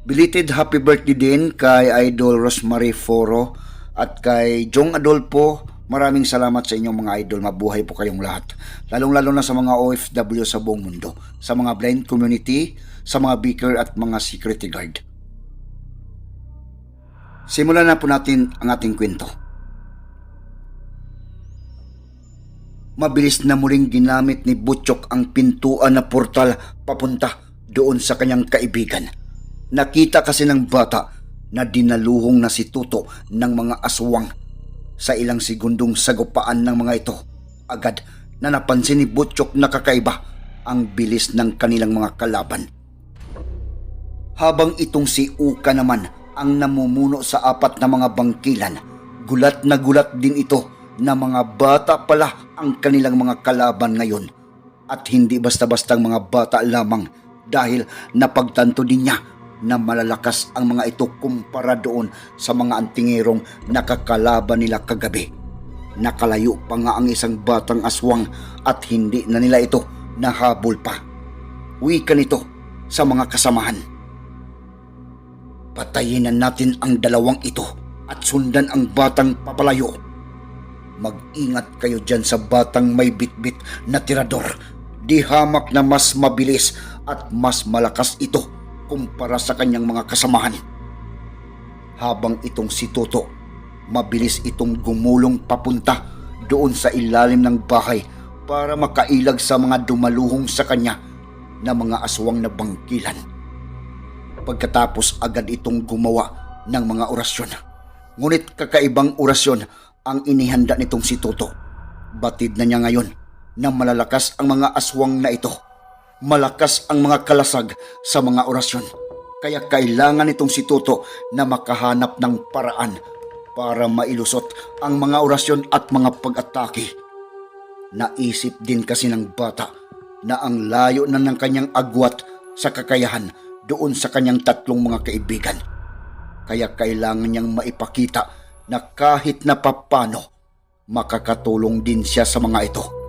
Belated happy birthday din kay Idol Rosemary Foro at kay Jong Adolfo. Maraming salamat sa inyong mga idol. Mabuhay po kayong lahat. Lalong-lalo na sa mga OFW sa buong mundo. Sa mga blind community, sa mga beaker at mga security guard. Simulan na po natin ang ating kwento. Mabilis na muling ginamit ni Butchok ang pintuan na portal papunta doon sa kanyang kaibigan. Nakita kasi ng bata na dinaluhong na si Tuto ng mga aswang. Sa ilang segundong sagupaan ng mga ito, agad na napansin ni Butchok na kakaiba ang bilis ng kanilang mga kalaban. Habang itong si Uka naman ang namumuno sa apat na mga bangkilan, gulat na gulat din ito na mga bata pala ang kanilang mga kalaban ngayon. At hindi basta-bastang mga bata lamang dahil napagtanto din niya na malalakas ang mga ito kumpara doon sa mga antingerong nakakalaban nila kagabi. Nakalayo pa nga ang isang batang aswang at hindi na nila ito nahabol pa. Wika nito sa mga kasamahan. Patayin na natin ang dalawang ito at sundan ang batang papalayo. Mag-ingat kayo dyan sa batang may bitbit na tirador. Di hamak na mas mabilis at mas malakas ito kumpara sa kanyang mga kasamahan. Habang itong si Toto, mabilis itong gumulong papunta doon sa ilalim ng bahay para makailag sa mga dumaluhong sa kanya na mga aswang na bangkilan. Pagkatapos agad itong gumawa ng mga orasyon. Ngunit kakaibang orasyon ang inihanda nitong si Toto. Batid na niya ngayon na malalakas ang mga aswang na ito malakas ang mga kalasag sa mga orasyon. Kaya kailangan nitong si Tuto na makahanap ng paraan para mailusot ang mga orasyon at mga pag-atake. Naisip din kasi ng bata na ang layo na ng kanyang agwat sa kakayahan doon sa kanyang tatlong mga kaibigan. Kaya kailangan niyang maipakita na kahit na papano, makakatulong din siya sa mga ito.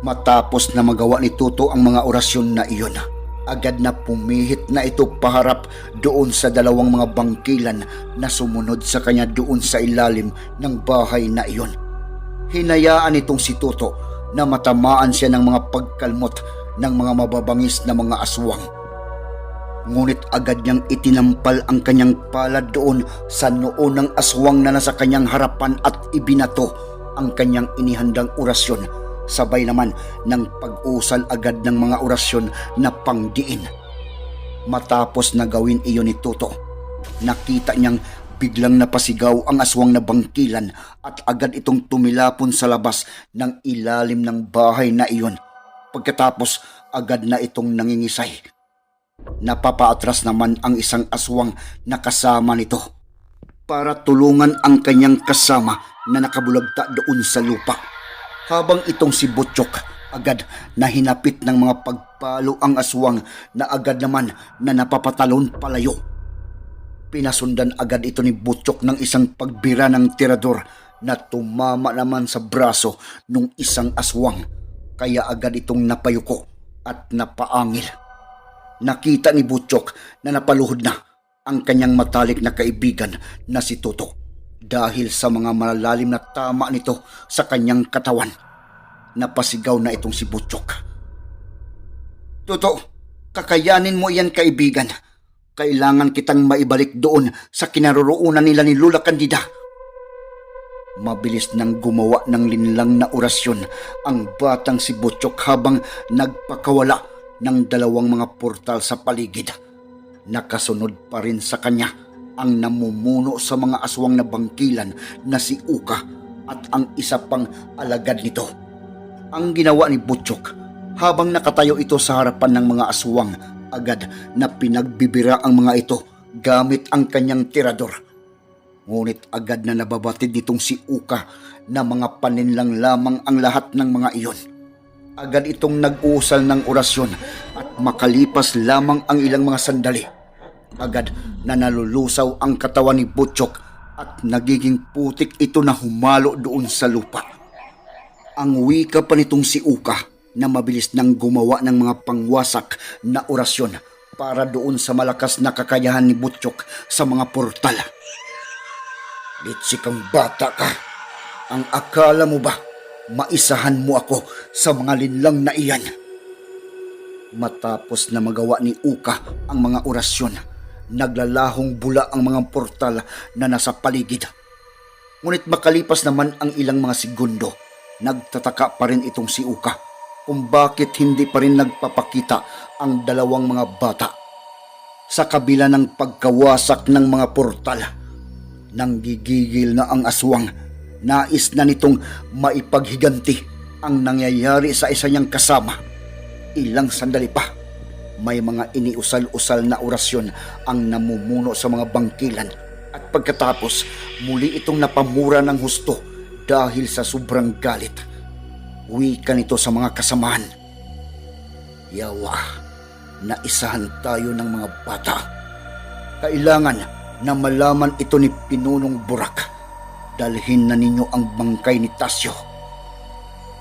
Matapos na magawa ni Tuto ang mga orasyon na iyon, agad na pumihit na ito paharap doon sa dalawang mga bangkilan na sumunod sa kanya doon sa ilalim ng bahay na iyon. Hinayaan itong si Tuto na matamaan siya ng mga pagkalmot ng mga mababangis na mga aswang. Ngunit agad niyang itinampal ang kanyang palad doon sa noo ng aswang na nasa kanyang harapan at ibinato ang kanyang inihandang orasyon sabay naman ng pag-usal agad ng mga orasyon na pangdiin. Matapos na gawin iyon ni Toto, nakita niyang biglang napasigaw ang aswang na bangkilan at agad itong tumilapon sa labas ng ilalim ng bahay na iyon. Pagkatapos agad na itong nangingisay. Napapaatras naman ang isang aswang na kasama nito para tulungan ang kanyang kasama na nakabulagta doon sa lupa habang itong si Butchok agad na hinapit ng mga pagpalo ang aswang na agad naman na napapatalon palayo. Pinasundan agad ito ni Butchok ng isang pagbira ng tirador na tumama naman sa braso ng isang aswang kaya agad itong napayuko at napaangil. Nakita ni Butchok na napaluhod na ang kanyang matalik na kaibigan na si Toto dahil sa mga malalalim na tama nito sa kanyang katawan. Napasigaw na itong si Butchok. Toto, kakayanin mo yan kaibigan. Kailangan kitang maibalik doon sa kinaroroonan nila ni Lula Candida. Mabilis nang gumawa ng linlang na orasyon ang batang si Butchok habang nagpakawala ng dalawang mga portal sa paligid. Nakasunod pa rin sa kanya ang namumuno sa mga aswang na bangkilan na si Uka at ang isa pang alagad nito. Ang ginawa ni Butchok habang nakatayo ito sa harapan ng mga aswang, agad na pinagbibira ang mga ito gamit ang kanyang tirador. Ngunit agad na nababatid nitong si Uka na mga paninlang lamang ang lahat ng mga iyon. Agad itong nag-uusal ng orasyon at makalipas lamang ang ilang mga sandali. Agad na nalulusaw ang katawan ni Butchok at nagiging putik ito na humalo doon sa lupa. Ang wika pa nitong si Uka na mabilis nang gumawa ng mga pangwasak na orasyon para doon sa malakas na kakayahan ni Butchok sa mga portal. Litsik kang bata ka. Ang akala mo ba, maisahan mo ako sa mga linlang na iyan? Matapos na magawa ni Uka ang mga orasyon, naglalahong bula ang mga portal na nasa paligid. Ngunit makalipas naman ang ilang mga segundo, nagtataka pa rin itong si Uka kung bakit hindi pa rin nagpapakita ang dalawang mga bata. Sa kabila ng pagkawasak ng mga portal, nang gigigil na ang aswang, nais na nitong maipaghiganti ang nangyayari sa isa niyang kasama. Ilang sandali pa, may mga iniusal-usal na orasyon ang namumuno sa mga bangkilan at pagkatapos muli itong napamura ng husto dahil sa sobrang galit. Wika nito sa mga kasamahan. Yawa, naisahan tayo ng mga bata. Kailangan na malaman ito ni Pinunong Burak. Dalhin na ninyo ang bangkay ni Tasyo.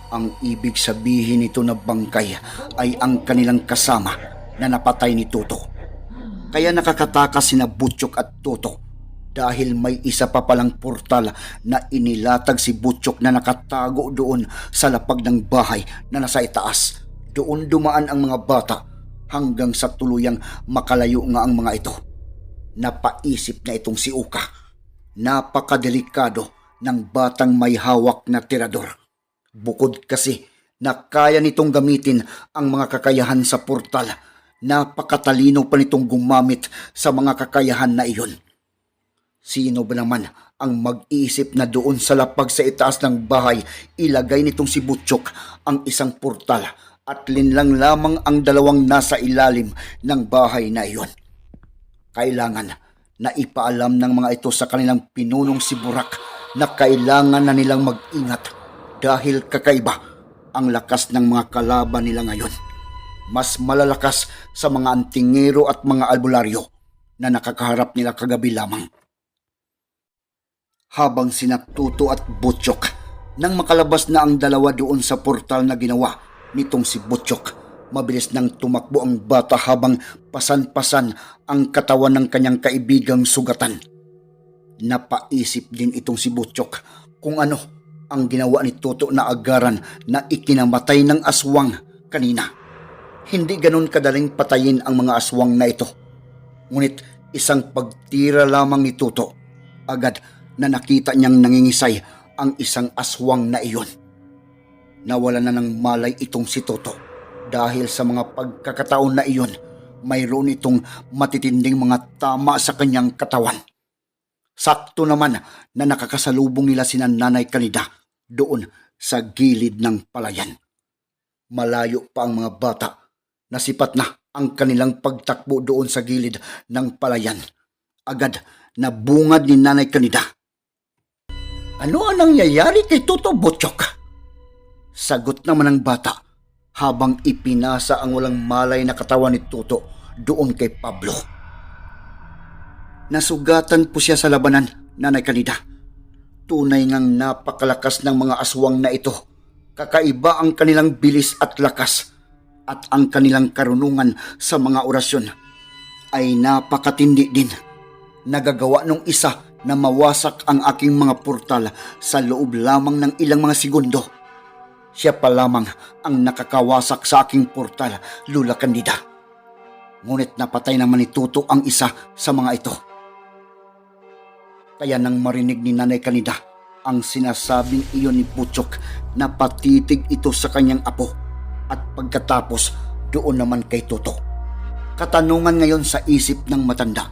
Ang ibig sabihin nito na bangkay ay ang kanilang kasama na napatay ni Tuto. Kaya nakakatakas sina Butchok at Tuto dahil may isa pa palang portal na inilatag si Butchok na nakatago doon sa lapag ng bahay na nasa itaas. Doon dumaan ang mga bata hanggang sa tuluyang makalayo nga ang mga ito. Napaisip na itong si Uka. Napakadelikado ng batang may hawak na tirador. Bukod kasi na kaya nitong gamitin ang mga kakayahan sa portal, napakatalino pa nitong gumamit sa mga kakayahan na iyon. Sino ba naman ang mag-iisip na doon sa lapag sa itaas ng bahay ilagay nitong si Butchok ang isang portal at linlang lamang ang dalawang nasa ilalim ng bahay na iyon? Kailangan na ipaalam ng mga ito sa kanilang pinunong si Burak na kailangan na nilang mag-ingat dahil kakaiba ang lakas ng mga kalaban nila ngayon. Mas malalakas sa mga antingero at mga albularyo na nakakaharap nila kagabi lamang. Habang sinatuto at Butchok nang makalabas na ang dalawa doon sa portal na ginawa nitong si Butchok, mabilis nang tumakbo ang bata habang pasan-pasan ang katawan ng kanyang kaibigang sugatan. Napaisip din itong si Butchok kung ano ang ginawa ni Toto na agaran na ikinamatay ng aswang kanina. Hindi ganon kadaling patayin ang mga aswang na ito. Ngunit isang pagtira lamang ni Toto, agad na nakita niyang nangingisay ang isang aswang na iyon. Nawala na ng malay itong si Toto dahil sa mga pagkakataon na iyon, mayroon itong matitinding mga tama sa kanyang katawan. Sakto naman na nakakasalubong nila si Nanay Kanida doon sa gilid ng palayan. Malayo pa ang mga bata. Nasipat na ang kanilang pagtakbo doon sa gilid ng palayan. Agad na bungad ni Nanay Kanida. Ano ang nangyayari kay Toto Butchok? Sagot naman ng bata habang ipinasa ang walang malay na katawan ni Toto doon kay Pablo. Nasugatan po siya sa labanan, Nanay Kanida. Tunay ngang napakalakas ng mga aswang na ito. Kakaiba ang kanilang bilis at lakas at ang kanilang karunungan sa mga orasyon ay napakatindi din. Nagagawa nung isa na mawasak ang aking mga portal sa loob lamang ng ilang mga segundo. Siya pa lamang ang nakakawasak sa aking portal, Lula Candida. Ngunit napatay naman ni Tuto ang isa sa mga ito. Kaya nang marinig ni Nanay Kanida ang sinasabing iyon ni Butchok na patitig ito sa kanyang apo at pagkatapos doon naman kay Toto. Katanungan ngayon sa isip ng matanda,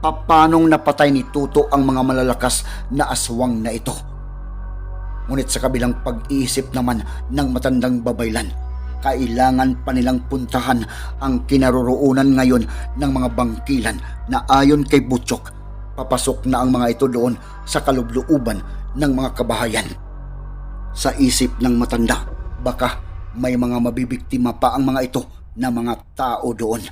papanong napatay ni Tuto ang mga malalakas na aswang na ito? Ngunit sa kabilang pag-iisip naman ng matandang babaylan, kailangan pa nilang puntahan ang kinaroroonan ngayon ng mga bangkilan na ayon kay Butchok, papasok na ang mga ito doon sa kalubluuban ng mga kabahayan. Sa isip ng matanda, baka may mga mabibiktima pa ang mga ito na mga tao doon.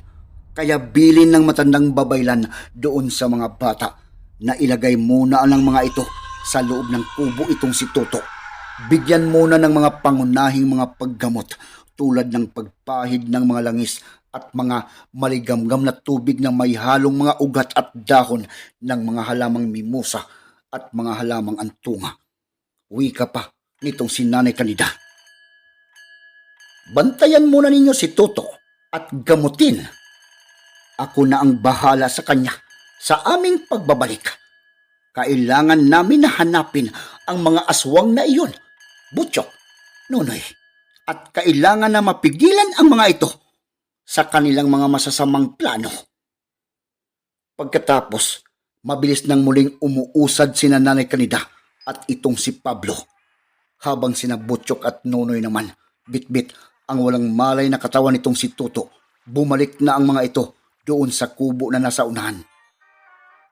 Kaya bilin ng matandang babaylan doon sa mga bata na ilagay muna ang mga ito sa loob ng kubo itong si Toto. Bigyan muna ng mga pangunahing mga paggamot tulad ng pagpahid ng mga langis at mga maligamgam na tubig na may halong mga ugat at dahon ng mga halamang mimosa at mga halamang antunga. Wika pa nitong si Nanay Kanida. Bantayan muna ninyo si Toto at gamutin. Ako na ang bahala sa kanya sa aming pagbabalik. Kailangan namin na hanapin ang mga aswang na iyon. Butchok, Nonoy, at kailangan na mapigilan ang mga ito sa kanilang mga masasamang plano. Pagkatapos, mabilis nang muling umuusad si Nanay Kanida at itong si Pablo. Habang sina Butchok at Nonoy naman, bitbit ang walang malay na katawan nitong si Tuto. Bumalik na ang mga ito doon sa kubo na nasa unahan.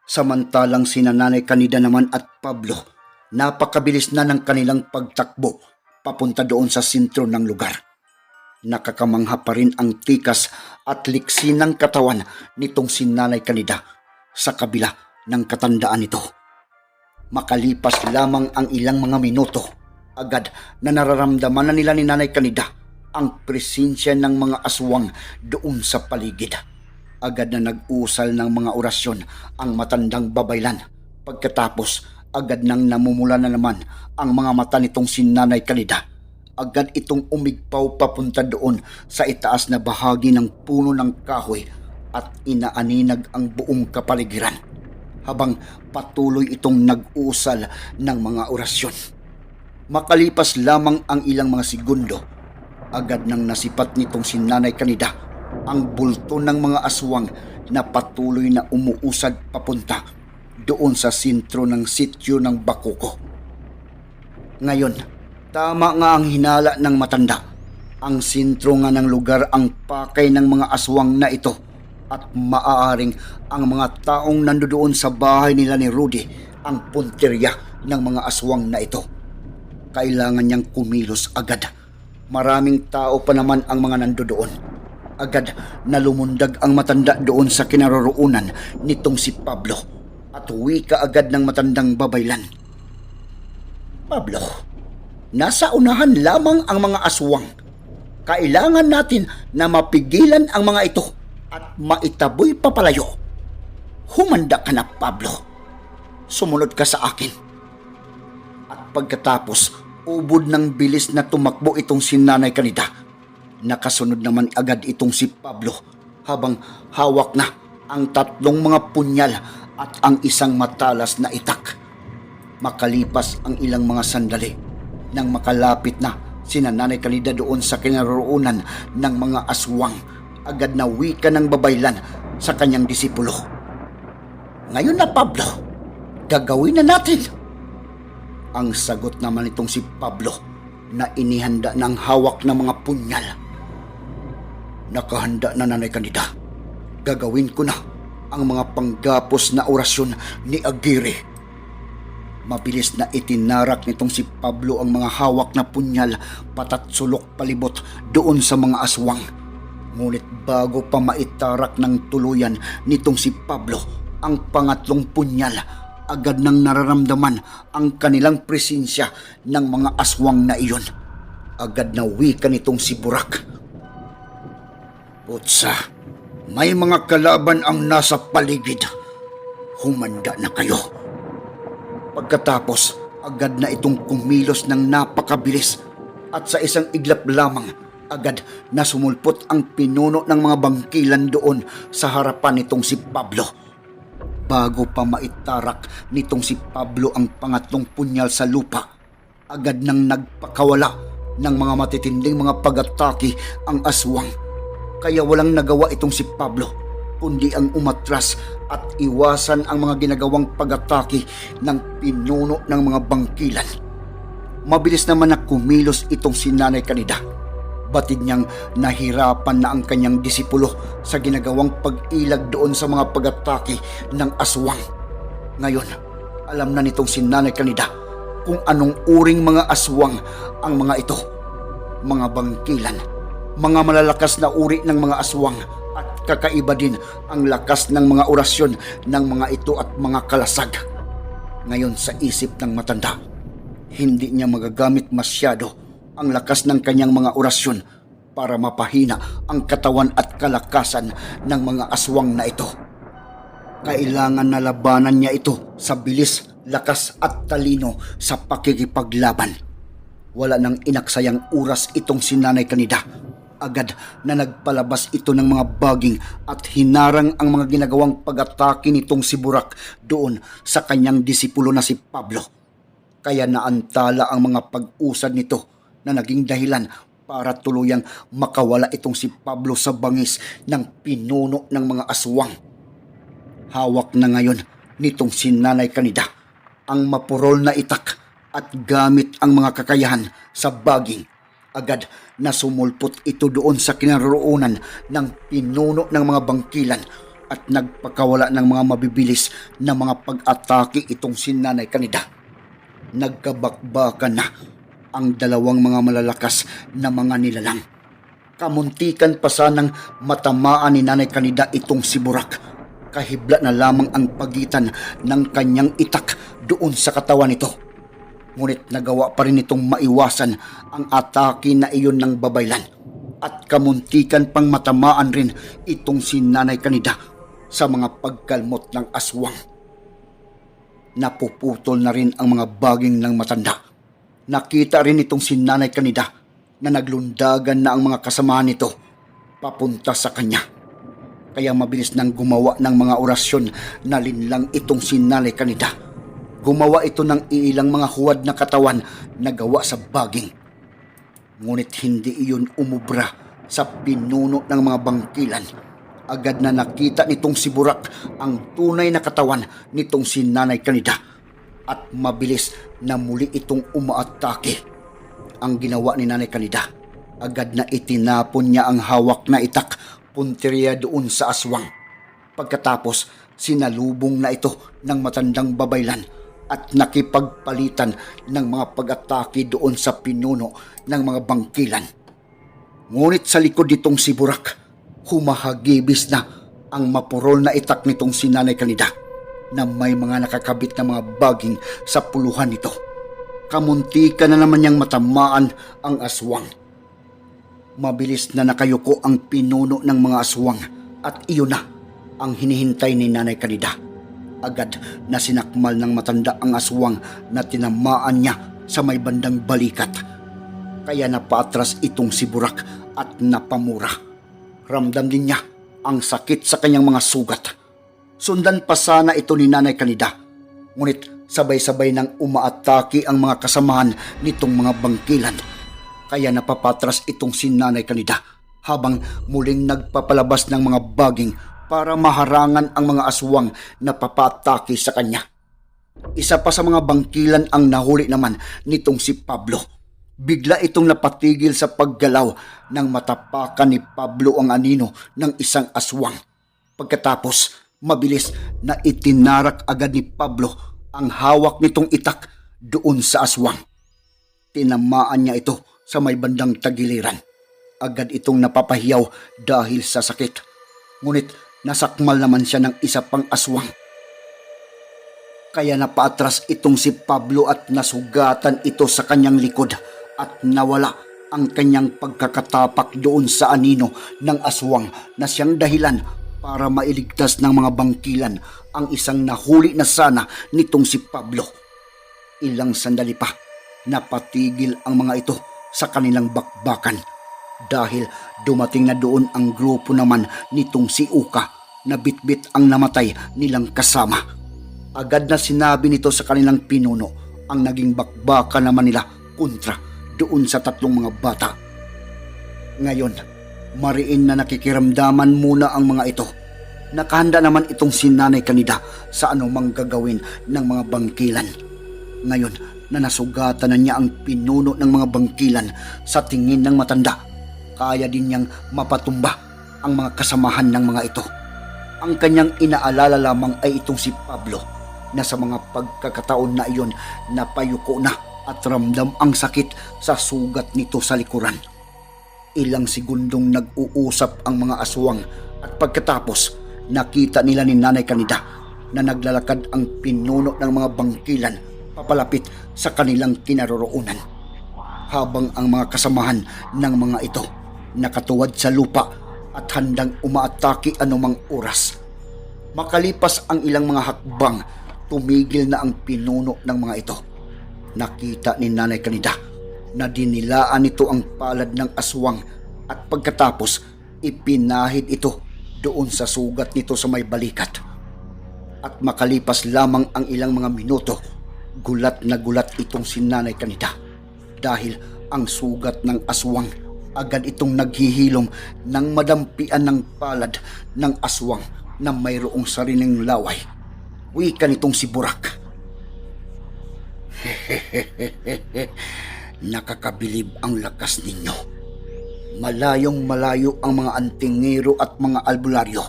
Samantalang si Nanay Kanida naman at Pablo, napakabilis na ng kanilang pagtakbo papunta doon sa sentro ng lugar. Nakakamangha pa rin ang tikas at liksi ng katawan nitong si Nanay Kanida sa kabila ng katandaan nito. Makalipas lamang ang ilang mga minuto, agad na nararamdaman na nila ni Nanay Kanida ang presensya ng mga aswang doon sa paligid. Agad na nag-usal ng mga orasyon ang matandang babaylan. Pagkatapos, agad nang namumula na naman ang mga mata nitong si Nanay Kanida. Agad itong umigpaw papunta doon sa itaas na bahagi ng puno ng kahoy at inaaninag ang buong kapaligiran habang patuloy itong nag-usal ng mga orasyon. Makalipas lamang ang ilang mga segundo, agad nang nasipat nitong si Nanay Kanida ang bulto ng mga aswang na patuloy na umuusad papunta doon sa sentro ng sityo ng Bakuko. Ngayon, tama nga ang hinala ng matanda. Ang sentro nga ng lugar ang pakay ng mga aswang na ito at maaaring ang mga taong nandoon sa bahay nila ni Rudy ang punterya ng mga aswang na ito. Kailangan niyang kumilos agad. Maraming tao pa naman ang mga nandoon. Agad na lumundag ang matanda doon sa kinaroroonan nitong si Pablo at uwi ka agad ng matandang babaylan. Pablo, nasa unahan lamang ang mga aswang. Kailangan natin na mapigilan ang mga ito at maitaboy papalayo. Humanda ka na, Pablo. Sumunod ka sa akin. At pagkatapos, ubod ng bilis na tumakbo itong si Nanay Kanida. Nakasunod naman agad itong si Pablo habang hawak na ang tatlong mga punyal at ang isang matalas na itak. Makalipas ang ilang mga sandali nang makalapit na si Nanay Kanida doon sa kinaroroonan ng mga aswang agad na wika ng babaylan sa kanyang disipulo. Ngayon na Pablo, gagawin na natin. Ang sagot naman itong si Pablo na inihanda ng hawak ng mga punyal. Nakahanda na nanay kanida. Gagawin ko na ang mga panggapos na orasyon ni Aguirre. Mabilis na itinarak nitong si Pablo ang mga hawak na punyal patat sulok palibot doon sa mga aswang. Ngunit bago pa maitarak ng tuluyan nitong si Pablo ang pangatlong punyal, agad nang nararamdaman ang kanilang presensya ng mga aswang na iyon. Agad na wika nitong si Burak. Putsa, may mga kalaban ang nasa paligid. Humanda na kayo. Pagkatapos, agad na itong kumilos ng napakabilis at sa isang iglap lamang, agad na sumulpot ang pinuno ng mga bangkilan doon sa harapan nitong si Pablo. Bago pa maitarak nitong si Pablo ang pangatlong punyal sa lupa, agad nang nagpakawala ng mga matitinding mga pag-atake ang aswang. Kaya walang nagawa itong si Pablo, kundi ang umatras at iwasan ang mga ginagawang pag-atake ng pinuno ng mga bangkilan. Mabilis naman na kumilos itong si Nanay Kanida. Batid niyang nahirapan na ang kanyang disipulo sa ginagawang pag-ilag doon sa mga pag-atake ng aswang. Ngayon, alam na nitong si Nanay Kanida kung anong uring mga aswang ang mga ito. Mga bangkilan, mga malalakas na uri ng mga aswang at kakaiba din ang lakas ng mga orasyon ng mga ito at mga kalasag. Ngayon sa isip ng matanda, hindi niya magagamit masyado ang lakas ng kanyang mga orasyon para mapahina ang katawan at kalakasan ng mga aswang na ito. Kailangan na labanan niya ito sa bilis, lakas at talino sa pakikipaglaban. Wala nang inaksayang oras itong sinanay kanida. Agad na nagpalabas ito ng mga baging at hinarang ang mga ginagawang pag-atake nitong si Burak doon sa kanyang disipulo na si Pablo. Kaya naantala ang mga pag-usad nito na naging dahilan para tuluyang makawala itong si Pablo sa bangis ng pinuno ng mga aswang. Hawak na ngayon nitong si Nanay Kanida ang mapurol na itak at gamit ang mga kakayahan sa baging. Agad na sumulpot ito doon sa kinaroroonan ng pinuno ng mga bangkilan at nagpakawala ng mga mabibilis na mga pag-atake itong si Nanay Kanida. Nagkabakbakan na ang dalawang mga malalakas na mga nilalang. Kamuntikan pa sanang matamaan ni Nanay Kanida itong si Burak. Kahibla na lamang ang pagitan ng kanyang itak doon sa katawan nito. Ngunit nagawa pa rin itong maiwasan ang atake na iyon ng babaylan. At kamuntikan pang matamaan rin itong si Nanay Kanida sa mga pagkalmot ng aswang. Napuputol na rin ang mga baging ng matanda. Nakita rin itong si Nanay Kanida na naglundagan na ang mga kasamahan nito papunta sa kanya. Kaya mabilis nang gumawa ng mga orasyon na linlang itong si Nanay Kanida. Gumawa ito ng iilang mga huwad na katawan na gawa sa baging. Ngunit hindi iyon umubra sa pinuno ng mga bangkilan. Agad na nakita nitong si Burak ang tunay na katawan nitong si Nanay Kanida at mabilis na muli itong umaatake. Ang ginawa ni Nanay Kanida, agad na itinapon niya ang hawak na itak punteriya doon sa aswang. Pagkatapos, sinalubong na ito ng matandang babaylan at nakipagpalitan ng mga pag-atake doon sa pinuno ng mga bangkilan. Ngunit sa likod nitong si Burak, humahagibis na ang mapurol na itak nitong si Nanay Kanida na may mga nakakabit na mga baging sa puluhan nito. Kamuntika na naman niyang matamaan ang aswang. Mabilis na nakayuko ang pinuno ng mga aswang at iyon na ang hinihintay ni Nanay Kanida. Agad na sinakmal ng matanda ang aswang na tinamaan niya sa may bandang balikat. Kaya napatras itong si Burak at napamura. Ramdam din niya ang sakit sa kanyang mga sugat. Sundan pa sana ito ni Nanay Kanida. Ngunit sabay-sabay nang umaatake ang mga kasamahan nitong mga bangkilan. Kaya napapatras itong si Nanay Kanida habang muling nagpapalabas ng mga baging para maharangan ang mga aswang na papatake sa kanya. Isa pa sa mga bangkilan ang nahuli naman nitong si Pablo. Bigla itong napatigil sa paggalaw nang matapakan ni Pablo ang anino ng isang aswang. Pagkatapos, mabilis na itinarak agad ni Pablo ang hawak nitong itak doon sa aswang. Tinamaan niya ito sa may bandang tagiliran. Agad itong napapahiyaw dahil sa sakit. Ngunit nasakmal naman siya ng isa pang aswang. Kaya napaatras itong si Pablo at nasugatan ito sa kanyang likod at nawala ang kanyang pagkakatapak doon sa anino ng aswang na siyang dahilan para mailigtas ng mga bangkilan ang isang nahuli na sana nitong si Pablo. Ilang sandali pa, napatigil ang mga ito sa kanilang bakbakan dahil dumating na doon ang grupo naman nitong si Uka na bitbit ang namatay nilang kasama. Agad na sinabi nito sa kanilang pinuno ang naging bakbaka naman nila kontra doon sa tatlong mga bata. Ngayon, mariin na nakikiramdaman muna ang mga ito. Nakahanda naman itong sinanay kanida sa anumang gagawin ng mga bangkilan. Ngayon na nasugatan na niya ang pinuno ng mga bangkilan sa tingin ng matanda, kaya din niyang mapatumba ang mga kasamahan ng mga ito. Ang kanyang inaalala lamang ay itong si Pablo na sa mga pagkakataon na iyon napayuko na at ramdam ang sakit sa sugat nito sa likuran. Ilang segundong nag-uusap ang mga aswang at pagkatapos nakita nila ni Nanay Kanida na naglalakad ang pinuno ng mga bangkilan papalapit sa kanilang kinaroroonan. Habang ang mga kasamahan ng mga ito nakatuwad sa lupa at handang umaatake anumang oras. Makalipas ang ilang mga hakbang, tumigil na ang pinuno ng mga ito. Nakita ni Nanay Kanida na dinilaan nito ang palad ng aswang at pagkatapos ipinahid ito doon sa sugat nito sa may balikat. At makalipas lamang ang ilang mga minuto, gulat na gulat itong si Nanay Kanida dahil ang sugat ng aswang agad itong naghihilom nang madampian ng palad ng aswang na mayroong sariling laway. Wika nitong si Burak. Nakakabilib ang lakas ninyo. Malayong malayo ang mga antingero at mga albularyo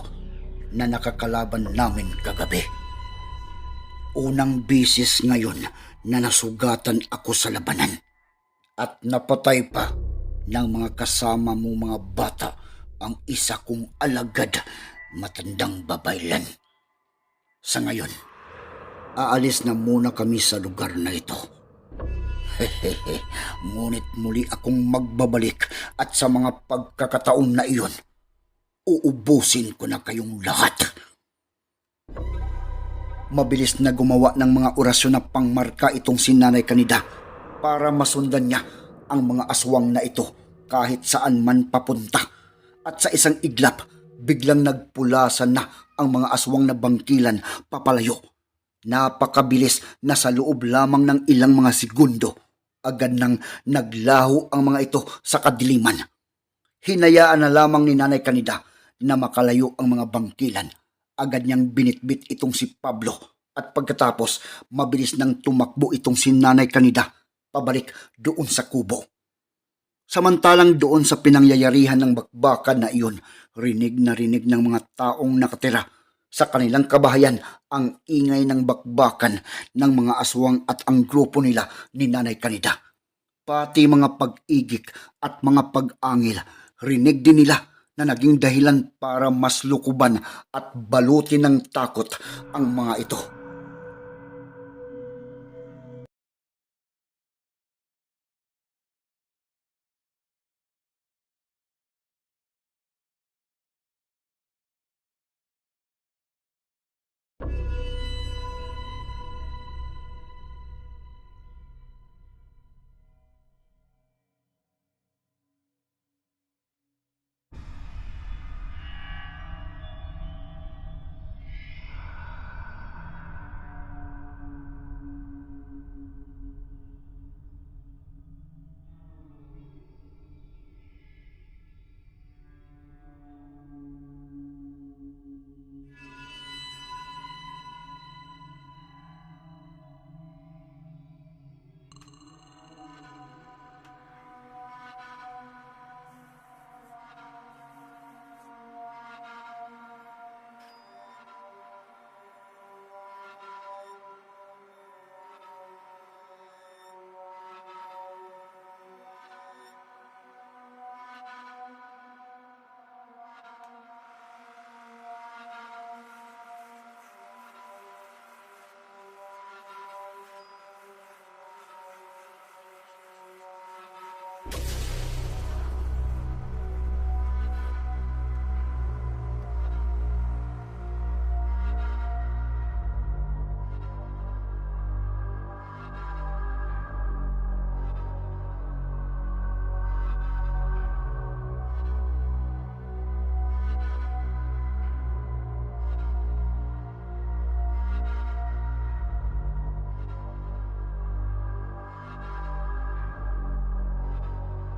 na nakakalaban namin kagabi. Unang bisis ngayon na nasugatan ako sa labanan at napatay pa ng mga kasama mo mga bata ang isa kong alagad matandang babaylan. Sa ngayon, aalis na muna kami sa lugar na ito. Ngunit muli akong magbabalik at sa mga pagkakataon na iyon, uubusin ko na kayong lahat. Mabilis na gumawa ng mga orasyon na pangmarka itong si Nanay Kanida para masundan niya ang mga aswang na ito kahit saan man papunta. At sa isang iglap, biglang nagpulasan na ang mga aswang na bangkilan papalayo. Napakabilis na sa loob lamang ng ilang mga segundo, agad nang naglaho ang mga ito sa kadiliman. Hinayaan na lamang ni Nanay Kanida na makalayo ang mga bangkilan. Agad niyang binitbit itong si Pablo at pagkatapos mabilis nang tumakbo itong si Nanay Kanida pabalik doon sa kubo. Samantalang doon sa pinangyayarihan ng bakbakan na iyon, rinig na rinig ng mga taong nakatira sa kanilang kabahayan ang ingay ng bakbakan ng mga aswang at ang grupo nila ni Nanay Kanida. Pati mga pag-igik at mga pag-angil, rinig din nila na naging dahilan para mas lukuban at balutin ng takot ang mga ito.